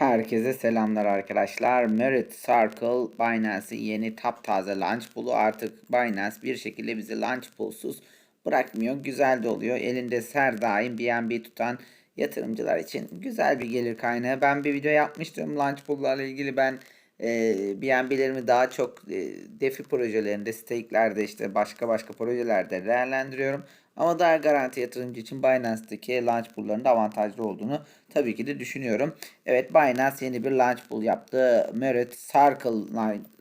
Herkese selamlar arkadaşlar. Merit Circle Binance'in yeni taptaze launch pool'u artık Binance bir şekilde bizi launch pool'suz bırakmıyor. Güzel de oluyor. Elinde her daim BNB tutan yatırımcılar için güzel bir gelir kaynağı. Ben bir video yapmıştım launch pool'larla ilgili ben e, BNB'lerimi daha çok DeFi projelerinde, stake'lerde işte başka başka projelerde değerlendiriyorum. Ama daha garanti yatırımcı için Binance'daki launch pool'ların da avantajlı olduğunu tabii ki de düşünüyorum. Evet Binance yeni bir launch pool yaptı. Merit Circle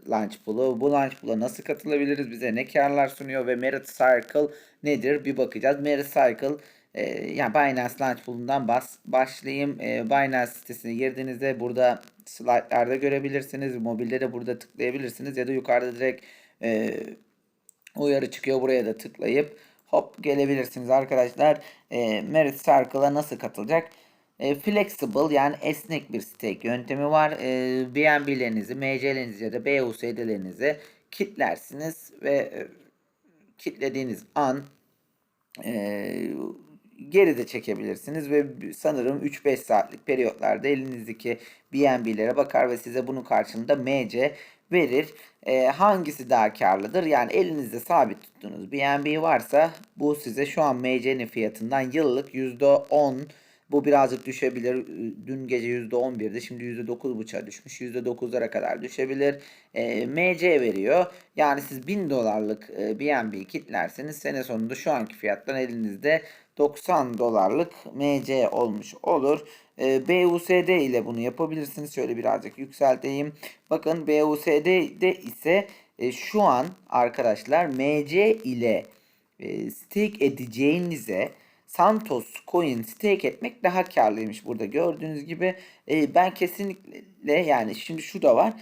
launch pool'u. Bu launch pool'a nasıl katılabiliriz? Bize ne karlar sunuyor ve Merit Circle nedir? Bir bakacağız. Merit Circle yani Binance Launch Pool'undan bas, başlayayım. E, Binance sitesine girdiğinizde burada slaytlarda görebilirsiniz. Mobilde de burada tıklayabilirsiniz ya da yukarıda direkt e, uyarı çıkıyor. Buraya da tıklayıp hop gelebilirsiniz arkadaşlar. E, Merit Circle'a nasıl katılacak? E, flexible yani esnek bir stake yöntemi var. E, BNB'lerinizi, MC'lerinizi ya da BUSD'lerinizi kitlersiniz ve e, kitlediğiniz an e, geri de çekebilirsiniz ve sanırım 3-5 saatlik periyotlarda elinizdeki BNB'lere bakar ve size bunun karşılığında MC verir. E, hangisi daha karlıdır? Yani elinizde sabit tuttuğunuz BNB varsa bu size şu an MC'nin fiyatından yıllık %10 bu birazcık düşebilir. Dün gece %11'di. Şimdi %9.5'a düşmüş. %9'lara kadar düşebilir. E, MC veriyor. Yani siz 1000 dolarlık e, BNB kitlerseniz sene sonunda şu anki fiyattan elinizde 90 dolarlık MC olmuş olur. E, BUSD ile bunu yapabilirsiniz. Şöyle birazcık yükselteyim. Bakın BUSD'de ise e, şu an arkadaşlar MC ile e, stake edeceğinize Santos coin stake etmek daha karlıymış burada gördüğünüz gibi. E, ben kesinlikle yani şimdi şu da var.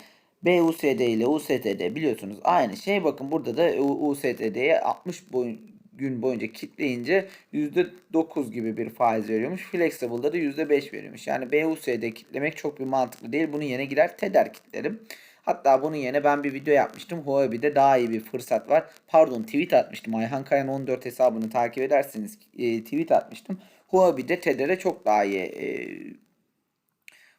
BUSD ile USDT biliyorsunuz aynı şey. Bakın burada da USDT'ye 60 boyun, gün boyunca kitleyince %9 gibi bir faiz veriyormuş. Flexible'da da %5 veriyormuş. Yani BUSD kitlemek çok bir mantıklı değil. Bunun yerine gider TEDER kitlerim. Hatta bunun yerine ben bir video yapmıştım. Huobi'de daha iyi bir fırsat var. Pardon tweet atmıştım. Ayhan Kayan 14 hesabını takip ederseniz e, tweet atmıştım. Huobi'de TEDER'e çok daha iyi e,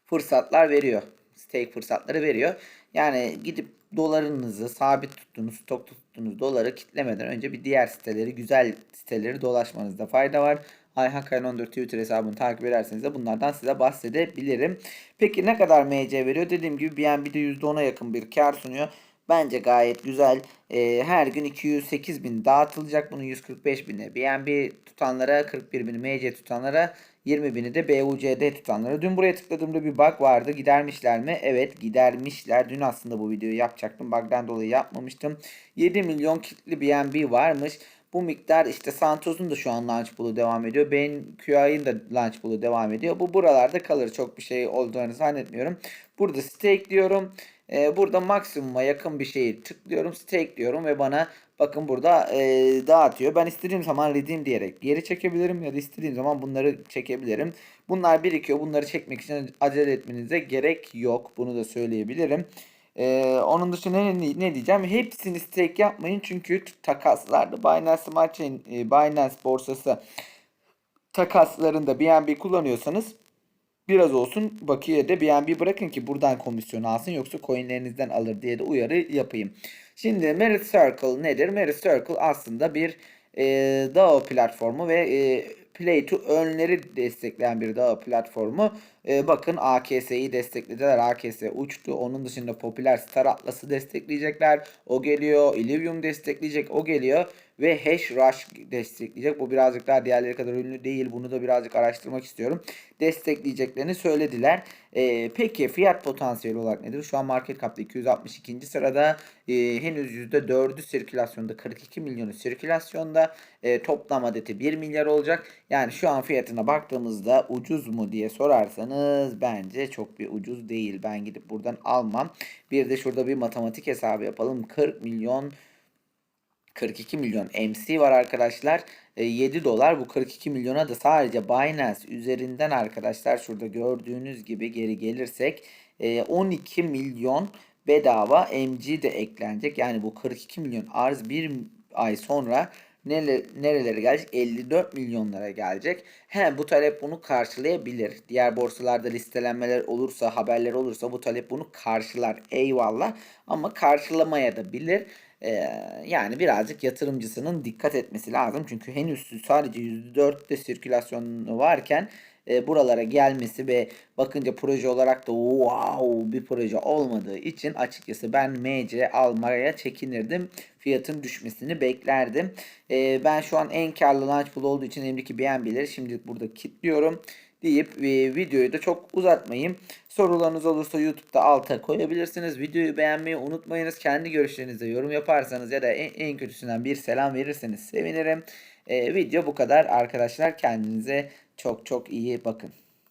fırsatlar veriyor. Stake fırsatları veriyor. Yani gidip dolarınızı sabit tuttuğunuz, stok tuttuğunuz doları kitlemeden önce bir diğer siteleri, güzel siteleri dolaşmanızda fayda var. Ayhan Kayan 14 Twitter hesabını takip ederseniz de bunlardan size bahsedebilirim. Peki ne kadar MC veriyor? Dediğim gibi BNB'de %10'a yakın bir kar sunuyor. Bence gayet güzel. Ee, her gün 208 bin dağıtılacak. Bunun 145 bini BNB tutanlara, 41 bini MC tutanlara, 20 bini de BUCD tutanlara. Dün buraya tıkladığımda bir bug vardı. Gidermişler mi? Evet gidermişler. Dün aslında bu videoyu yapacaktım. Bug'dan dolayı yapmamıştım. 7 milyon kitli BNB varmış. Bu miktar işte Santos'un da şu an launch pool'u devam ediyor. BNQI'nin de launch pool'u devam ediyor. Bu buralarda kalır. Çok bir şey olduğunu zannetmiyorum. Burada stake diyorum. Ee, burada maksimuma yakın bir şeyi tıklıyorum. Stake diyorum ve bana bakın burada e, dağıtıyor. Ben istediğim zaman redeem diyerek geri çekebilirim ya da istediğim zaman bunları çekebilirim. Bunlar birikiyor. Bunları çekmek için acele etmenize gerek yok. Bunu da söyleyebilirim. Ee, onun dışında ne, ne diyeceğim? Hepsini stake yapmayın çünkü takaslarda Binance Smart Chain, e, Binance borsası takaslarında BNB kullanıyorsanız biraz olsun bakiyede BNB bırakın ki buradan komisyon alsın yoksa coinlerinizden alır diye de uyarı yapayım. Şimdi Merit Circle nedir? Merit Circle aslında bir e, DAO platformu ve e, Play to Earn'leri destekleyen bir DAO platformu. Ee, bakın AKS'yi desteklediler. AKS uçtu. Onun dışında popüler Star Atlas'ı destekleyecekler. O geliyor. Illivium destekleyecek. O geliyor. Ve Hash Rush destekleyecek. Bu birazcık daha diğerleri kadar ünlü değil. Bunu da birazcık araştırmak istiyorum. Destekleyeceklerini söylediler. Ee, peki fiyat potansiyeli olarak nedir? Şu an market cap'ta 262. sırada. Ee, henüz %4'ü sirkülasyonda. 42 milyonu sirkülasyonda. Ee, toplam adeti 1 milyar olacak. Yani şu an fiyatına baktığımızda ucuz mu diye sorarsanız bence çok bir ucuz değil. Ben gidip buradan almam. Bir de şurada bir matematik hesabı yapalım. 40 milyon 42 milyon MC var arkadaşlar. 7 dolar bu 42 milyona da sadece Binance üzerinden arkadaşlar şurada gördüğünüz gibi geri gelirsek 12 milyon bedava MC de eklenecek. Yani bu 42 milyon arz bir ay sonra Nere, nerelere gelecek? 54 milyonlara gelecek. He bu talep bunu karşılayabilir. Diğer borsalarda listelenmeler olursa, haberler olursa bu talep bunu karşılar. Eyvallah. Ama karşılamaya da bilir. Yani birazcık yatırımcısının dikkat etmesi lazım. Çünkü henüz sadece %4'te sirkülasyonu varken buralara gelmesi ve bakınca proje olarak da wow bir proje olmadığı için açıkçası ben MC almaya çekinirdim. Fiyatın düşmesini beklerdim. Ben şu an en karlı launch pool olduğu için elimdeki BNB'leri şimdilik burada kilitliyorum deyip e, videoyu da çok uzatmayayım. Sorularınız olursa YouTube'da alta koyabilirsiniz. Videoyu beğenmeyi unutmayınız. Kendi görüşlerinizi yorum yaparsanız ya da en, en kötüsünden bir selam verirseniz sevinirim. E, video bu kadar arkadaşlar. Kendinize çok çok iyi bakın.